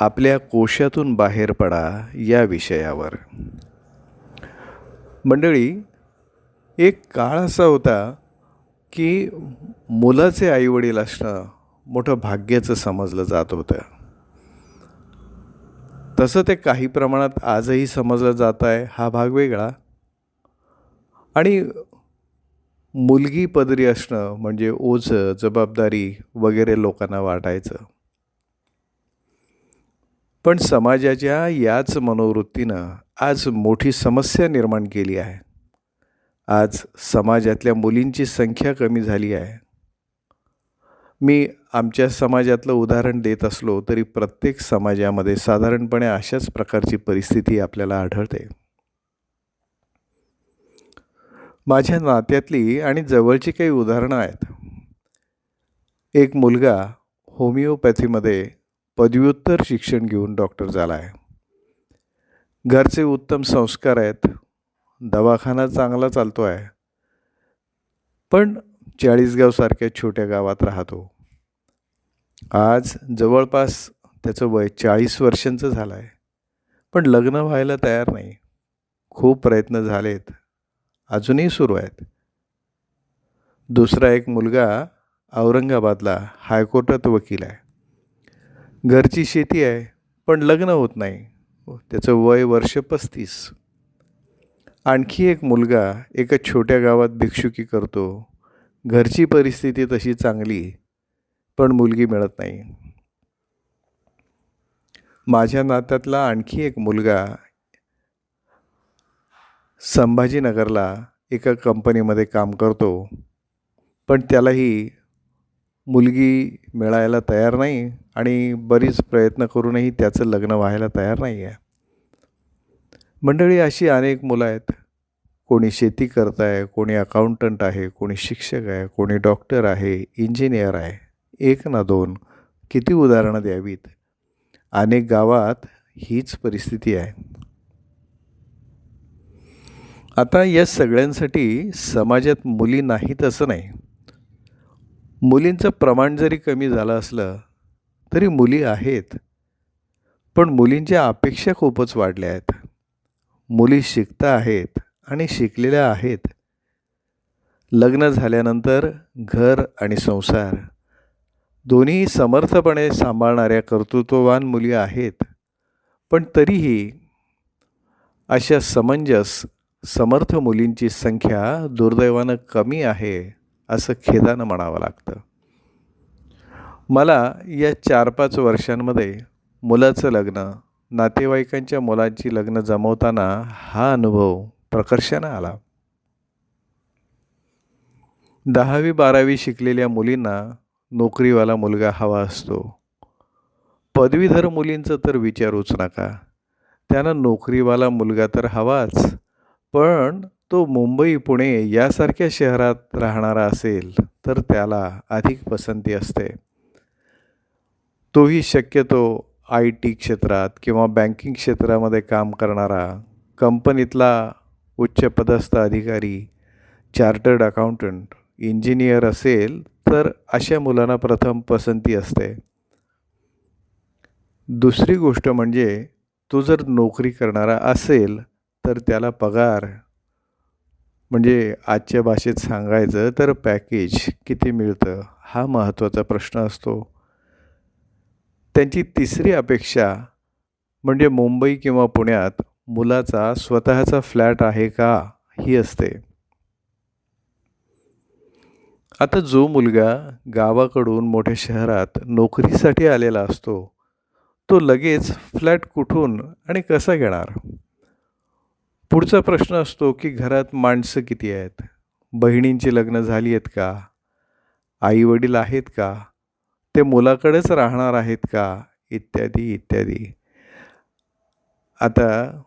आपल्या कोशातून बाहेर पडा या विषयावर. मंडळी एक काळ असा होता की मुलाचे आईवडील असणं मोठं भाग्याचं समजलं जात होतं. तसं ते काही प्रमाणात आजही समजलं जात आहे हा भाग वेगळा. आणि मुलगी पदरी असणं म्हणजे ओझं जबाबदारी वगैरे लोकांना वाटायचं. पण समाजाच्या याच मनोवृत्तीनं आज मोठी समस्या निर्माण केली आहे. आज समाजातल्या मुलींची संख्या कमी झाली आहे. मी आमच्या समाजातलं उदाहरण देत असलो तरी प्रत्येक समाजामध्ये साधारणपणे अशाच प्रकारची परिस्थिती आपल्याला आढळते. माझ्या नात्यातली आणि जवळची काही उदाहरणं आहेत. एक मुलगा होमिओपॅथीमध्ये पदव्युत्तर शिक्षण घेऊन डॉक्टर झाला आहे घरचे उत्तम संस्कार आहेत. दवाखाना चांगला चालतो आहे पण चाळीसगावसारख्या छोट्या गावात राहतो. आज जवळपास त्याचं वय चाळीस वर्षांचं झालं आहे पण लग्न व्हायला तयार नाही. खूप प्रयत्न झालेत. अजूनही सुरू आहेत. दुसरा एक मुलगा औरंगाबादला हायकोर्टात वकील आहे. घरची शेती आहे पण लग्न होत नाही. त्याचं वय वर्ष पस्तीस. आणखी एक मुलगा एका छोट्या गावात भिक्षुकी करतो. घरची परिस्थिती तशी चांगली पण मुलगी मिळत नाही. माझ्या नात्यातला आणखी एक मुलगा संभाजीनगरला एका कंपनीमध्ये काम करतो. पण त्यालाही मुलगी मिळायला तयार नाही. आणि बरीच प्रयत्न करूनही त्याचं लग्न व्हायला तयार नाही आहे मंडळी अशी अनेक मुलं आहेत. कोणी शेती करत आहे कोणी अकाउंटंट आहे कोणी शिक्षक आहे कोणी डॉक्टर आहे इंजिनियर आहे. एक ना दोन. किती उदाहरणं द्यावीत? अनेक गावात हीच परिस्थिती आहे. आता या सगळ्यांसाठी समाजात मुली नाहीत असं नाही. मुलींचं प्रमाण जरी कमी झालं असलं तरी मुली आहेत. पण मुलींच्या अपेक्षा खूपच वाढल्या आहेत. मुली शिकता आहेत आणि शिकलेल्या आहेत. लग्न झाल्यानंतर घर आणि संसार दोन्ही समर्थपणे सांभाळणाऱ्या कर्तृत्ववान मुली आहेत. पण तरीही अशा समंजस समर्थ मुलींची संख्या दुर्दैवानं कमी आहे असं खेदानं म्हणावं लागतं. मला या चार पाच वर्षांमध्ये मुलाचं लग्न नातेवाईकांच्या मुलांची लग्न जमवताना हा अनुभव प्रकर्षानं आला. दहावी बारावी शिकलेल्या मुलींना नोकरीवाला मुलगा हवा असतो. पदवीधर मुलींचं तर विचारूच नका. त्यांना नोकरीवाला मुलगा तर हवाच पण तो मुंबई पुणे यासारख्या शहरात राहणारा असेल तर त्याला अधिक पसंती असते. तोही शक्यतो आय टी क्षेत्रात किंवा बँकिंग क्षेत्रामध्ये काम करणारा कंपनीतला उच्चपदस्थ अधिकारी चार्टर्ड अकाउंटंट इंजिनियर असेल तर अशा मुलांना प्रथम पसंती असते. दुसरी गोष्ट म्हणजे तो जर नोकरी करणारा असेल तर त्याला पगार म्हणजे आजच्या भाषेत सांगायचं तर पॅकेज किती मिळतं हा महत्त्वाचा प्रश्न असतो. त्यांची तिसरी अपेक्षा म्हणजे मुंबई किंवा पुण्यात मुलाचा स्वतःचा फ्लॅट आहे का ही असते. आता जो मुलगा गावाकडून मोठ्या शहरात नोकरीसाठी आलेला असतो तो लगेच फ्लॅट कुठून आणि कसा घेणार? पुढचा प्रश्न असतो की घरात माणसं किती आहेत? बहिणींची लग्न झाली आहेत का? आई वडील आहेत का? ते मुलाकडेच राहणार आहेत का? इत्यादी इत्यादी. आता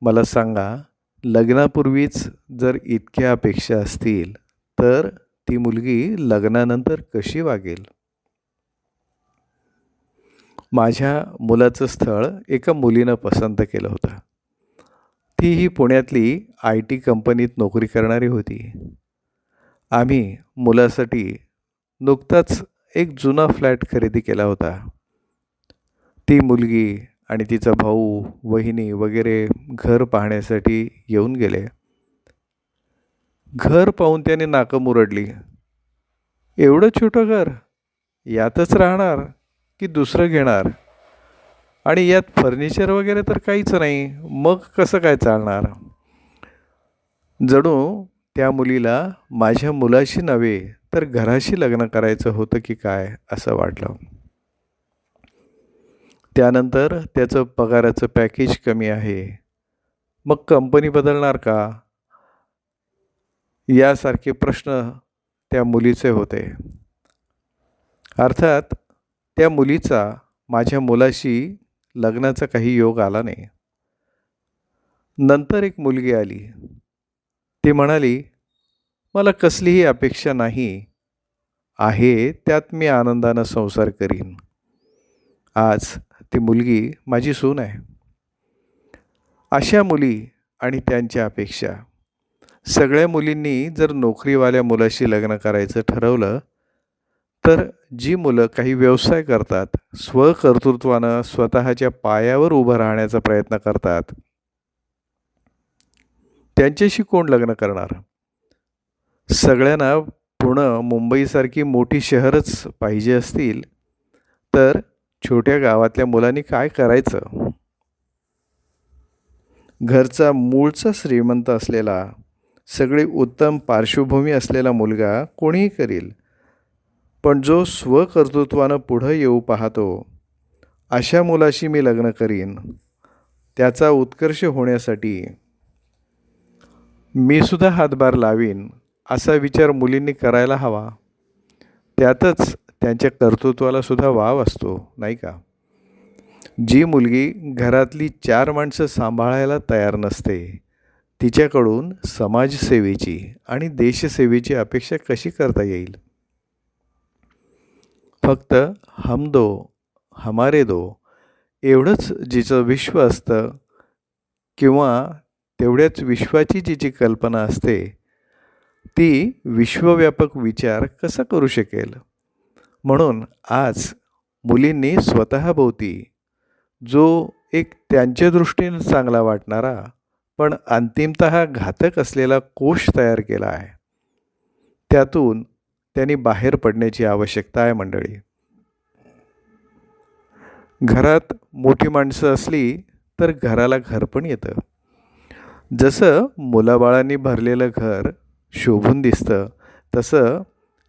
मला सांगा लग्नापूर्वीच जर इतक्या अपेक्षा असतील तर ती मुलगी लग्नानंतर कशी वागेल? माझ्या मुलाचं स्थळ एका मुलीनं पसंत केलं होतं. ती ही पुण्यातली आय टी कंपनीत नोकरी करणारी होती. आम्ही मुलासाठी नुकताच एक जुना फ्लॅट खरेदी केला होता. ती मुलगी आणि तिचा भाऊ वहिनी वगैरे घर पाहण्यासाठी येऊन गेले. घर पाहून त्याने नाकं मुरडली. एवढं छोटं घर? यातच राहणार की दुसरं घेणार? आणि यात फर्निचर वगैरे तर काहीच नाही मग कसं काय चालणार? जणू त्या मुलीला माझ्या मुलाशी नव्हे तर घराशी लग्न करायचं होतं की काय असं वाटलं? त्यानंतर त्याचं पगाराचं पॅकेज कमी आहे. मग कंपनी बदलणार का? यासारखे प्रश्न त्या मुलीचे होते. अर्थात त्या मुलीचा माझ्या मुलाशी लग्नाचा काही योग आला नाही. नंतर एक मुलगी आली. ती म्हणाली मला कसलीही अपेक्षा नाही. आहे त्यात मी आनंदानं संसार करीन. आज ती मुलगी माझी सून आहे. अशा मुली आणि त्यांच्या अपेक्षा. सगळ्या मुलींनी जर नोकरीवाल्या मुलाशी लग्न करायचं ठरवलं तर जी मुलं काही व्यवसाय करतात स्वकर्तृत्वानं स्वतःच्या पायावर उभं राहण्याचा प्रयत्न करतात त्यांच्याशी कोण लग्न करणार? सगळ्यांना पुणं मुंबईसारखी मोठी शहरच पाहिजे असतील तर छोट्या गावातल्या मुलांनी काय करायचं? घरचा मूळचा श्रीमंत असलेला सगळी उत्तम पार्श्वभूमी असलेला मुलगा कोणीही करील पण जो स्वकर्तृत्वानं पुढं येऊ पाहतो अशा मुलाशी मी लग्न करीन. त्याचा उत्कर्ष होण्यासाठी मी सुद्धा हातभार लावीन. असा विचार मुलींनी करायला हवा. त्यातच त्यांच्या कर्तृत्वाला सुद्धा वाव असतो नाही का? जी मुलगी घरातली चार माणसं सांभाळायला तयार नसते तिच्याकडून समाजसेवेची आणि देशसेवेची अपेक्षा कशी करता येईल? फक्त हम दो हमारे दो एवढंच जिचं विश्व असतं किंवा तेवढ्याच विश्वाची जिची कल्पना असते ती विश्वव्यापक विचार कसा करू शकेल? म्हणून आज मुलींनी स्वतःभोवती जो एक त्यांच्या दृष्टीने चांगला वाटणारा पण अंतिमत घातक असलेला कोश तयार केला आहे. त्यातून त्यांनी बाहेर पडण्याची आवश्यकता आहे मंडळी. घरात मोठी माणसं असली तर घराला घर पण येतं. जसं मुलाबाळांनी भरलेलं घर शोभून दिसतं. तसं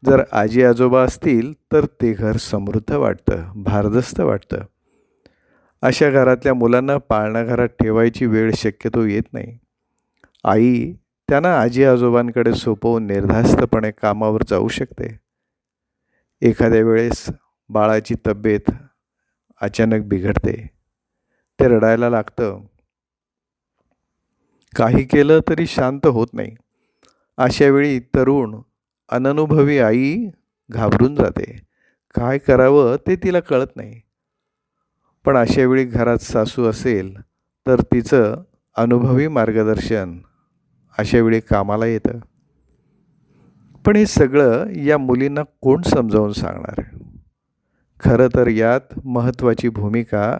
जर आजी आजोबा असतील तर ते घर समृद्ध वाटतं भारदस्त वाटतं. अशा घरातल्या मुलांना पाळणाघरात ठेवायची वेळ शक्यतो येत नाही. आई त्यांना आजी आजोबांकडे सोपवून निर्धास्तपणे कामावर जाऊ शकते. एखाद्या वेळेस बाळाची तब्येत अचानक बिघडते. ते रडायला लागतं. काही केलं तरी शांत होत नाही. अशावेळी तरुण अननुभवी आई घाबरून जाते. काय करावं ते तिला कळत नाही. पण अशावेळी घरात सासू असेल तर तिचं अनुभवी मार्गदर्शन अशावेळी कामाला येतं. पण हे सगळं या मुलींना कोण समजावून सांगणार? खरं तर यात महत्त्वाची भूमिका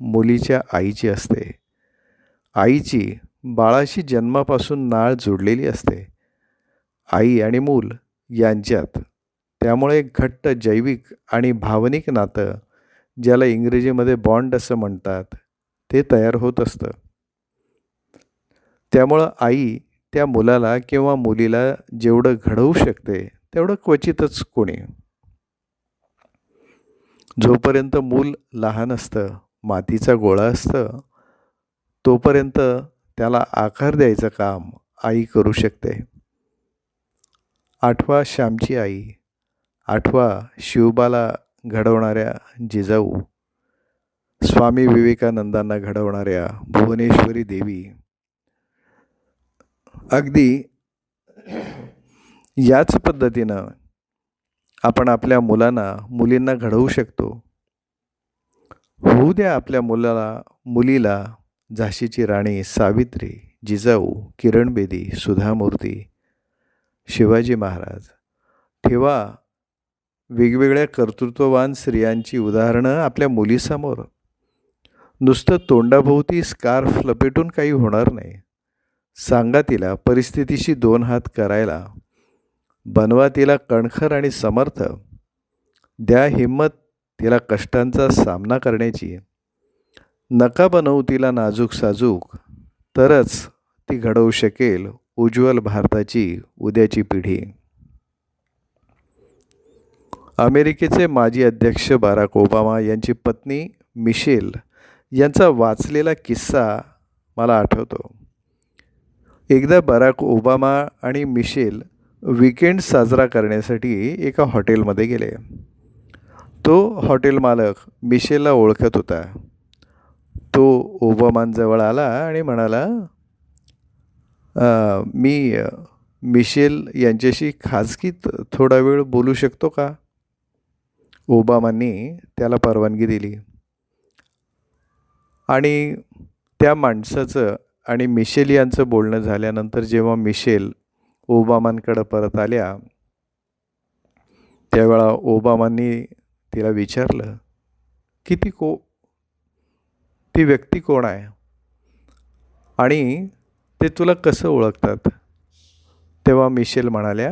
मुलीच्या आईची असते. आईची बाळाशी जन्मापासून नाळ जोडलेली असते. आई आणि मूल यांच्यात. त्यामुळे घट्ट जैविक आणि भावनिक नातं ज्याला इंग्रजीमध्ये बॉन्ड असं म्हणतात ते तयार होत असतं. त्यामुळं आई त्या मुलाला किंवा मुलीला जेवढं घडवू शकते तेवढं क्वचितच कोणी. जोपर्यंत मूल लहान असतं मातीचा गोळा असतं तोपर्यंत त्याला आकार द्यायचं काम आई करू शकते. आठवा श्यामची आई. आठवा शिवबाला घडवणाऱ्या जिजाऊ. स्वामी विवेकानंदांना घडवणाऱ्या भुवनेश्वरी देवी. अगदी याच पद्धतीनं आपण आपल्या मुलांना मुलींना घडवू शकतो. होऊ द्या आपल्या मुलाला मुलीला झाशीची राणी सावित्री जिजाऊ किरण बेदी सुधा मूर्ती शिवाजी महाराज ठेवा. वेगवेगळ्या कर्तृत्ववान स्त्रियांची उदाहरणं आपल्या मुलीसमोर. नुसतं तोंडाभोवती स्कार्फ लपेटून काही होणार नाही. सांगा तिला परिस्थितीशी दोन हात करायला. बनवा तिला कणखर आणि समर्थ. द्या हिंमत तिला कष्टांचा सामना करण्याची. नका बनवू तिला नाजूक साजूक तरच ती घडवू शकेल. उज्ज्वल भारताची उद्याची पिढी. अमेरिकेचे माजी अध्यक्ष बाराक ओबामा यांची पत्नी मिशेल यांचा वाचलेला किस्सा मला आठवतो. एकदा बराक ओबामा आणि मिशेल विकेंड साजरा करण्यासाठी एका हॉटेलमध्ये गेले. तो हॉटेल मालक मिशेलला ओळखत होता. तो ओबामांजवळ आला आणि म्हणाला मी मिशेल यांच्याशी खाजगीत थोडा वेळ बोलू शकतो का? ओबामांनी त्याला परवानगी दिली. आणि त्या माणसाचं आणि मिशेल यांचं बोलणं झाल्यानंतर जेव्हा मिशेल ओबामांकडं परत आल्या त्यावेळा ओबामांनी तिला विचारलं की ती को ती व्यक्ती कोण आहे? आणि ते तुला कसं ओळखतात? तेव्हा मिशेल म्हणाल्या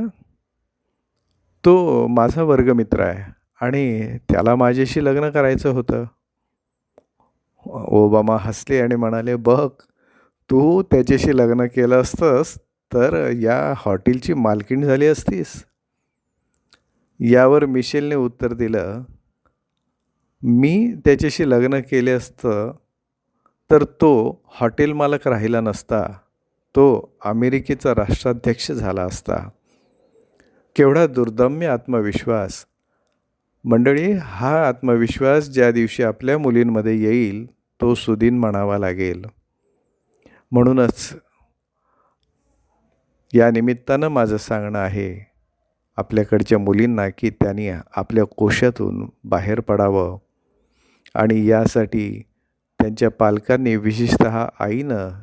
तो माझा वर्गमित्र आहे आणि त्याला माझ्याशी लग्न करायचं होतं. ओबामा हसले आणि म्हणाले बघ तू त्याच्याशी लग्न केलं असतंस तर या हॉटेलची मालकीण झाली असतीस. यावर मिशेलने उत्तर दिलं मी त्याच्याशी लग्न केले असतं तर तो हॉटेल मालक राहिला नसता. तो अमेरिकेचा राष्ट्राध्यक्ष झाला असता. केवढा दुर्दम्य आत्मविश्वास. मंडळी हा आत्मविश्वास ज्या दिवशी आपल्या मुलींमध्ये येईल तो सुदीन म्हणावा लागेल. म्हणूनच या निमित्तानं माझं सांगणं आहे आपल्याकडच्या मुलींना की त्यांनी आपल्या कोशातून बाहेर पडावं आणि यासाठी त्यांच्या पालकांनी विशेषत आईनं